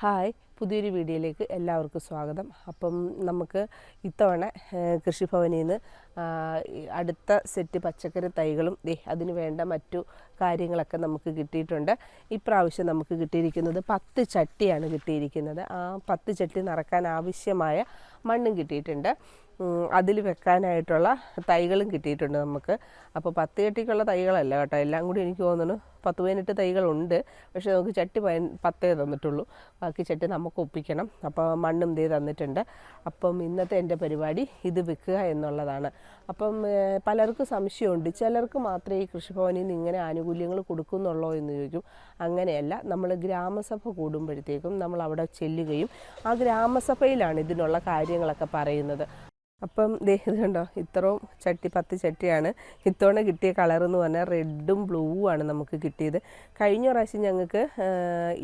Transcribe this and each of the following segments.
Hi പുതിയൊരു വീഡിയോയിലേക്ക് എല്ലാവർക്കും സ്വാഗതം. അപ്പം നമുക്ക് ഇത്തവണ കൃഷിഭവനിൽ നിന്ന് അടുത്ത സെറ്റ് പച്ചക്കറി തൈകളും അതിന് വേണ്ട മറ്റു കാര്യങ്ങളൊക്കെ നമുക്ക് കിട്ടിയിട്ടുണ്ട്. ഇപ്രാവശ്യം നമുക്ക് കിട്ടിയിരിക്കുന്നത് പത്ത് ചട്ടിയാണ് കിട്ടിയിരിക്കുന്നത്. ആ പത്ത് ചട്ടി നിറക്കാൻ ആവശ്യമായ മണ്ണും കിട്ടിയിട്ടുണ്ട്. അതിൽ വെക്കാനായിട്ടുള്ള തൈകളും കിട്ടിയിട്ടുണ്ട് നമുക്ക്. അപ്പോൾ പത്ത് ചട്ടിക്കുള്ള തൈകളല്ല കേട്ടോ. എല്ലാം കൂടി എനിക്ക് തോന്നുന്നു പത്ത് പതിനെട്ട് തൈകളുണ്ട്. പക്ഷേ നമുക്ക് ചട്ടി പതിന പത്തേ തന്നിട്ടുള്ളൂ. ബാക്കി ചട്ടി നമുക്ക് ഒപ്പിക്കണം. അപ്പോൾ മണ്ണും തീ തന്നിട്ടുണ്ട്. അപ്പം ഇന്നത്തെ എന്റെ പരിപാടി ഇത് വിൽക്കുക എന്നുള്ളതാണ്. അപ്പം പലർക്കും സംശയമുണ്ട്. ചിലർക്ക് മാത്രമേ ഈ കൃഷിഭവനിൽ നിന്ന് ഇങ്ങനെ ആനുകൂല്യങ്ങൾ കൊടുക്കുന്നുള്ളൂ എന്ന് ചോദിക്കും. അങ്ങനെയല്ല. നമ്മൾ ഗ്രാമസഭ കൂടുമ്പോഴത്തേക്കും നമ്മൾ അവിടെ ചെല്ലുകയും ആ ഗ്രാമസഭയിലാണ് ഇതിനുള്ള കാര്യങ്ങളൊക്കെ പറയുന്നത്. അപ്പം ദേ ഇത് കണ്ടോ? ഇത്രയും ചട്ടി പത്ത് ചട്ടിയാണ്. ഇത്തവണ കിട്ടിയ കളർ എന്ന് പറഞ്ഞാൽ റെഡും ബ്ലൂവും ആണ് നമുക്ക് കിട്ടിയത്. കഴിഞ്ഞ പ്രാവശ്യം ഞങ്ങൾക്ക്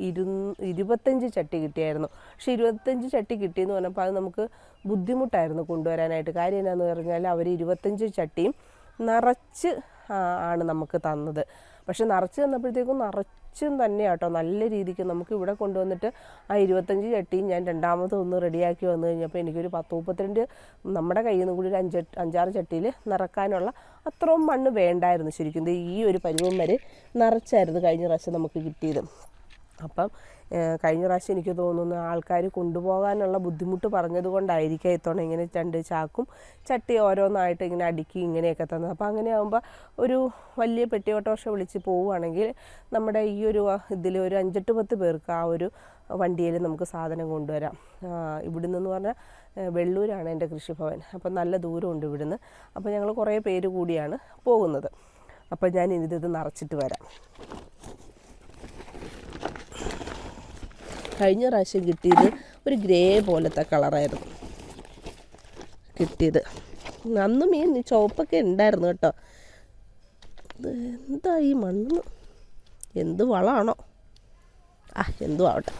ഇരു ഇരുപത്തഞ്ച് ചട്ടി കിട്ടിയായിരുന്നു. പക്ഷെ ഇരുപത്തഞ്ച് ചട്ടി കിട്ടിയെന്ന് പറഞ്ഞപ്പോൾ അത് നമുക്ക് ബുദ്ധിമുട്ടായിരുന്നു കൊണ്ടുവരാനായിട്ട്. കാര്യം എന്നാന്ന് പറഞ്ഞാൽ അവർ ഇരുപത്തഞ്ച് ചട്ടിയും നിറച്ച് ആണ് നമുക്ക് തന്നത്. പക്ഷെ നിറച്ച് തന്നപ്പോഴത്തേക്കും നിറച്ചും തന്നെ കേട്ടോ നല്ല രീതിക്ക് നമുക്ക് ഇവിടെ കൊണ്ടുവന്നിട്ട് ആ ഇരുപത്തഞ്ച് ചട്ടിയും ഞാൻ രണ്ടാമത് ഒന്ന് റെഡിയാക്കി വന്നു കഴിഞ്ഞപ്പോൾ എനിക്കൊരു പത്ത് മുപ്പത്തിരണ്ട് നമ്മുടെ കയ്യിൽ നിന്ന് കൂടി ഒരു അഞ്ച് അഞ്ചാറ് ചട്ടിയിൽ നിറക്കാനുള്ള അത്രയും മണ്ണ് വേണ്ടായിരുന്നു ശരിക്കും. ഈ ഒരു പരുവം വരെ നിറച്ചായിരുന്നു കഴിഞ്ഞ പ്രാവശ്യം നമുക്ക് കിട്ടിയത്. അപ്പം കഴിഞ്ഞ പ്രാവശ്യം എനിക്ക് തോന്നുന്നു ആൾക്കാർ കൊണ്ടുപോകാനുള്ള ബുദ്ധിമുട്ട് പറഞ്ഞത് കൊണ്ടായിരിക്കാം ഇത്തവണ ഇങ്ങനെ രണ്ട് ചാക്കും ചട്ടി ഓരോന്നായിട്ട് ഇങ്ങനെ അടുക്കി ഇങ്ങനെയൊക്കെ തന്നത്. അപ്പോൾ അങ്ങനെ ആകുമ്പോൾ ഒരു വലിയ പെട്ടി ഓട്ടോറിക്ഷ വിളിച്ച് പോവുകയാണെങ്കിൽ നമ്മുടെ ഈ ഒരു ഇതിൽ ഒരു അഞ്ചെട്ട് പത്ത് പേർക്ക് ആ ഒരു വണ്ടിയിൽ നമുക്ക് സാധനം കൊണ്ടുവരാം. ഇവിടെ നിന്ന് പറഞ്ഞാൽ വെള്ളൂരാണ് എന്റെ കൃഷിഭവൻ. അപ്പം നല്ല ദൂരമുണ്ട് ഇവിടുന്ന്. അപ്പോൾ ഞങ്ങൾ കുറേ പേര് കൂടിയാണ് പോകുന്നത്. അപ്പോൾ ഞാൻ ഇത് നിറച്ചിട്ട് വരാം. കഴിഞ്ഞ പ്രാവശ്യം കിട്ടിയത് ഒരു ഗ്രേ പോലത്തെ കളറായിരുന്നു. കിട്ടിയത്. അന്നും ഈ ചുവപ്പൊക്കെ ഉണ്ടായിരുന്നു കേട്ടോ. എന്താ ഈ മണ്ണ്? എന്ത് വളമാണോ? ആ എന്തു ആവട്ടെ.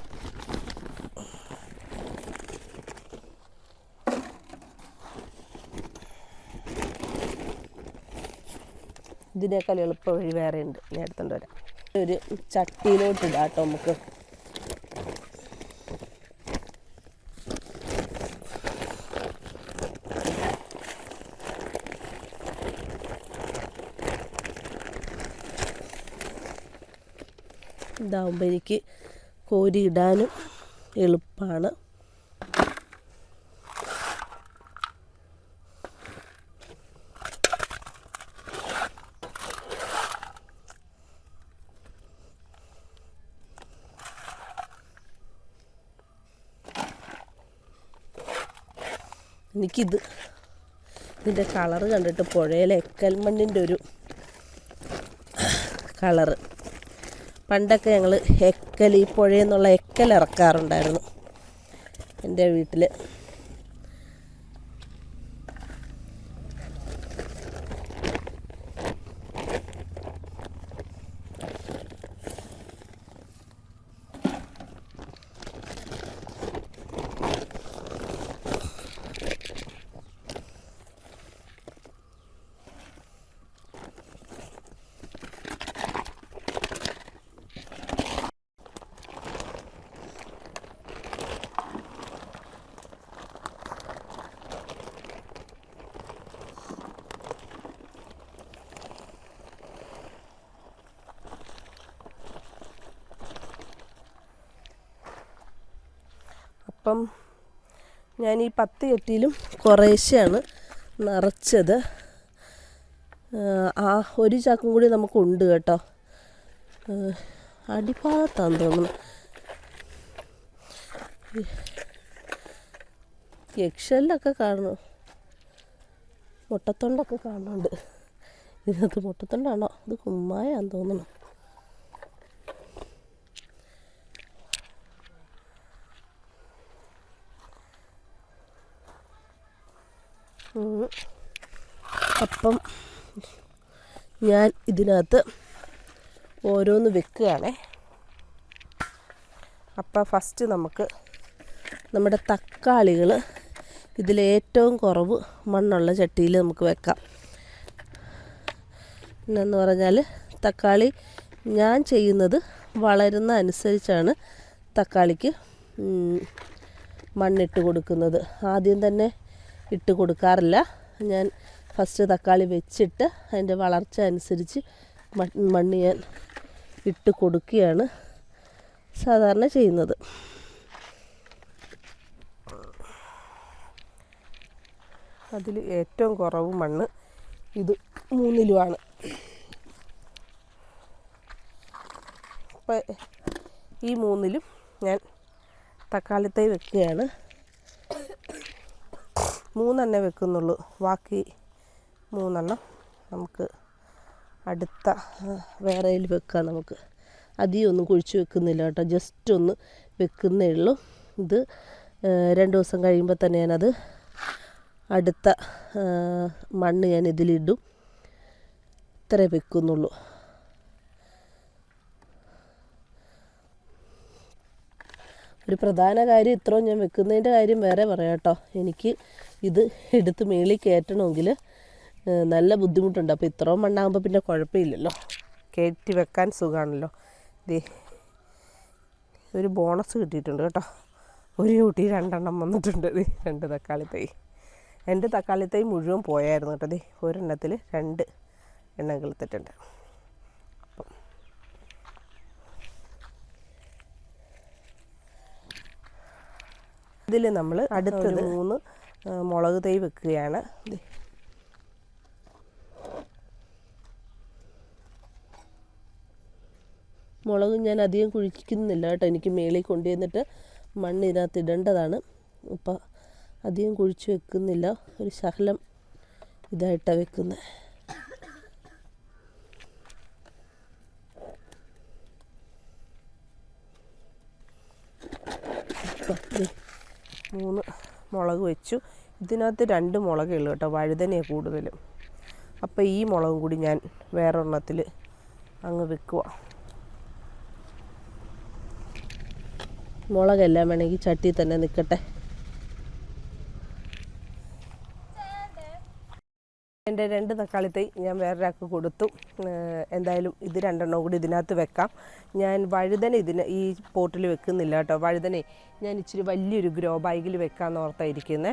ഇതിനേക്കാൾ എളുപ്പ വഴി വേറെ ഉണ്ട്. എടുത്തോണ്ട് വരാം. ഒരു ചട്ടിയിലോട്ട് കേട്ടോ നമുക്ക്. ഇതാവുമ്പോൾ എനിക്ക് കോരി ഇടാനും എളുപ്പമാണ് എനിക്കിത് ഇതിന്റെ കളറ് കണ്ടിട്ട് പുഴയിലെ എക്കൽ മണ്ണിന്റെ ഒരു കളറ്. പണ്ടൊക്കെ ഞങ്ങൾ എക്കൽ ഈ പുഴയിൽ നിന്നുള്ള എക്കൽ ഇറക്കാറുണ്ടായിരുന്നു എന്റെ വീട്ടിൽ അപ്പം ഞാൻ ഈ പത്ത് കെട്ടിയിലും കുറേശ്ശെയാണ് നിറച്ചത്. ആ, ഒരു ചാക്കും കൂടി നമുക്കുണ്ട് കേട്ടോ. അടിഭാഗത്താന്ന് തോന്നുന്നു. യക്ഷലിലൊക്കെ കാണുന്നു. മുട്ടത്തൊണ്ടൊക്കെ കാണുന്നുണ്ട്. ഇതിനകത്ത് മുട്ടത്തൊണ്ടാണോ? അത് കുമ്മായാന്ന് തോന്നുന്നു. അപ്പം ഞാൻ ഇതിനകത്ത് ഓരോന്ന് വെക്കുകയാണേ. അപ്പം ഫസ്റ്റ് നമുക്ക് നമ്മുടെ തക്കാളികൾ ഇതിലേറ്റവും കുറവ് മണ്ണുള്ള ചട്ടിയിൽ നമുക്ക് വെക്കാം. പിന്നെന്ന് പറഞ്ഞാൽ തക്കാളി ഞാൻ ചെയ്യുന്നത് വളരുന്ന അനുസരിച്ചാണ് തക്കാളിക്ക് മണ്ണിട്ട് കൊടുക്കുന്നത്. ആദ്യം തന്നെ ഇട്ട് കൊടുക്കാറില്ല. ഞാൻ ഫസ്റ്റ് തക്കാളി വെച്ചിട്ട് അതിന്റെ വളർച്ച അനുസരിച്ച് മണ്ണ് ഞാൻ ഇട്ട് കൊടുക്കുകയാണ് സാധാരണ ചെയ്യുന്നത്. അതിൽ ഏറ്റവും കുറവ് മണ്ണ് ഇത് മൂന്നിലുമാണ്. അപ്പം ഈ മൂന്നിലും ഞാൻ തക്കാളിത്തൈ വെക്കുകയാണ്. മൂന്നെണ്ണേ വെക്കുന്നുള്ളൂ. ബാക്കി മൂന്നെണ്ണം നമുക്ക് അടുത്ത വേറെയിൽ വെക്കാം നമുക്ക്. അധികം ഒന്നും കുഴിച്ച് വെക്കുന്നില്ല കേട്ടോ. ജസ്റ്റ് ഒന്ന് വെക്കുന്നേ ഉള്ളൂ. ഇത് രണ്ട് ദിവസം കഴിയുമ്പോൾ തന്നെ ഞാനത് അടുത്ത മണ്ണ് ഞാൻ ഇതിലിടും ഇത്രേ വെക്കുന്നുള്ളൂ. ഒരു പ്രധാന കാര്യം ഇത്രയും ഞാൻ വെക്കുന്നതിന്റെ കാര്യം വേറെ പറയാം കേട്ടോ. എനിക്ക് ഇത് എടുത്ത് മേളിൽ കയറ്റണമെങ്കിൽ നല്ല ബുദ്ധിമുട്ടുണ്ട്. അപ്പോൾ ഇത്രയും മണ്ണാകുമ്പോൾ പിന്നെ കുഴപ്പമില്ലല്ലോ. കയറ്റി വെക്കാൻ സുഖമാണല്ലോ. ദേ ഒരു ബോണസ് കിട്ടിയിട്ടുണ്ട് കേട്ടോ. ഒരു കുട്ടി രണ്ടെണ്ണം വന്നിട്ടുണ്ട്. ദേ രണ്ട് തക്കാളി തൈ. എന്റെ തക്കാളി തൈ മുഴുവൻ പോയായിരുന്നു കേട്ടോ. ദേ ഒരെണ്ണത്തിൽ രണ്ട് എണ്ണം കിളുത്തിട്ടുണ്ട് ഇതിൽ നമ്മൾ അടുത്തത് മൂന്ന് മുളക് തൈ വെക്കുകയാണ്. മുളക് ഞാൻ അധികം കുഴിക്കുന്നില്ല കേട്ടോ. എനിക്ക് മേളിൽ കൊണ്ടുവന്നിട്ട് മണ്ണ് ഇതിനകത്ത് ഇടേണ്ടതാണ്. അപ്പം അധികം കുഴിച്ച് വെക്കുന്നില്ല. ഒരു ശകലം ഇതായിട്ടാണ് വെക്കുന്നത് ഇപ്പം ദേ. മൂന്ന് മുളക് വെച്ചു. ഇതിനകത്ത് രണ്ട് മുളകേ ഉള്ളൂ കേട്ടോ വഴുതനയാണ് കൂടുതലും. അപ്പോൾ ഈ മുളകും കൂടി ഞാൻ വേറൊരെണ്ണത്തിൽ അങ്ങ് വെക്കുക മുളകെല്ലാം വേണമെങ്കിൽ ചട്ടി തന്നെ നിൽക്കട്ടെ എന്റെ രണ്ട് തക്കാളി തൈ ഞാൻ വേറൊരാൾക്ക് കൊടുത്തു. എന്തായാലും ഇത് രണ്ടെണ്ണം കൂടി ഇതിനകത്ത് വെക്കാം. ഞാൻ വഴുതന ഇതിന് ഈ പോട്ടിൽ വെക്കുന്നില്ല കേട്ടോ. വഴുതനെ ഞാൻ ഇച്ചിരി വലിയൊരു ഗ്രോ ബാഗിൽ വെക്കാമെന്ന് ഓർത്തായിരിക്കുന്നത്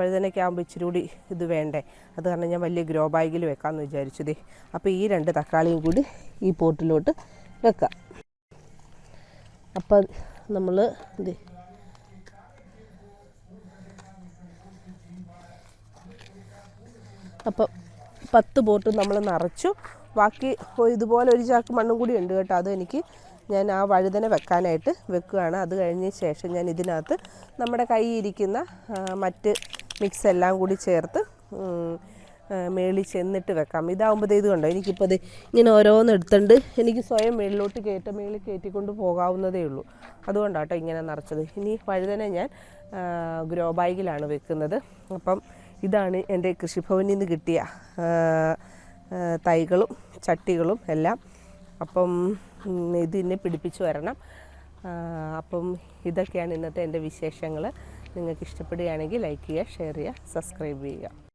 വഴുതനയ്ക്കാകുമ്പോൾ ഇച്ചിരി കൂടി ഇത് വേണ്ടേ? അത് കാരണം ഞാൻ വലിയ ഗ്രോ ബാഗിൽ വെക്കാമെന്ന് വിചാരിച്ചത് അപ്പോൾ ഈ രണ്ട് തക്കാളിയും കൂടി ഈ പോട്ടിലോട്ട് വെക്കാം. അപ്പം നമ്മൾ ഇത് അപ്പം പത്ത് ബോട്ട് നമ്മൾ നിറച്ചു. ബാക്കി ഇതുപോലെ ഒരു ചാക്ക് മണ്ണും കൂടി ഉണ്ട് കേട്ടോ. അത് എനിക്ക് ഞാൻ ആ വഴുതന വെക്കാനായിട്ട് വെക്കുകയാണ്. അത് കഴിഞ്ഞ ശേഷം ഞാൻ ഇതിനകത്ത് നമ്മുടെ കൈ ഇരിക്കുന്ന മറ്റ് മിക്സ് എല്ലാം കൂടി ചേർത്ത് മേളിൽ ചെന്നിട്ട് വെക്കാം. ഇതാവുമ്പോൾ ഇത് കണ്ടോ? എനിക്കിപ്പോൾ ഇങ്ങനെ ഓരോന്ന് എടുത്തുണ്ട് എനിക്ക് സ്വയം മേളിലോട്ട് കയറ്റ മേളിൽ കയറ്റിക്കൊണ്ട് പോകാവുന്നതേ ഉള്ളൂ. അതുകൊണ്ടാട്ടോ ഇങ്ങനെ നിറച്ചത്. ഇനി വഴുതന ഞാൻ ഗ്രോ ബാഗിലാണ് വെക്കുന്നത്. അപ്പം ഇതാണ് എന്റെ കൃഷിഭവനിൽ നിന്ന് കിട്ടിയ തൈകളും ചട്ടികളും എല്ലാം. അപ്പം ഇത് ഇതിനെ പിടിപ്പിച്ചു വരണം. അപ്പം ഇതൊക്കെയാണ് ഇന്നത്തെ എന്റെ വിശേഷങ്ങൾ. നിങ്ങൾക്ക് ഇഷ്ടപ്പെടുകയാണെങ്കിൽ ലൈക്ക് ചെയ്യുക ഷെയർ ചെയ്യുക സബ്സ്ക്രൈബ് ചെയ്യുക.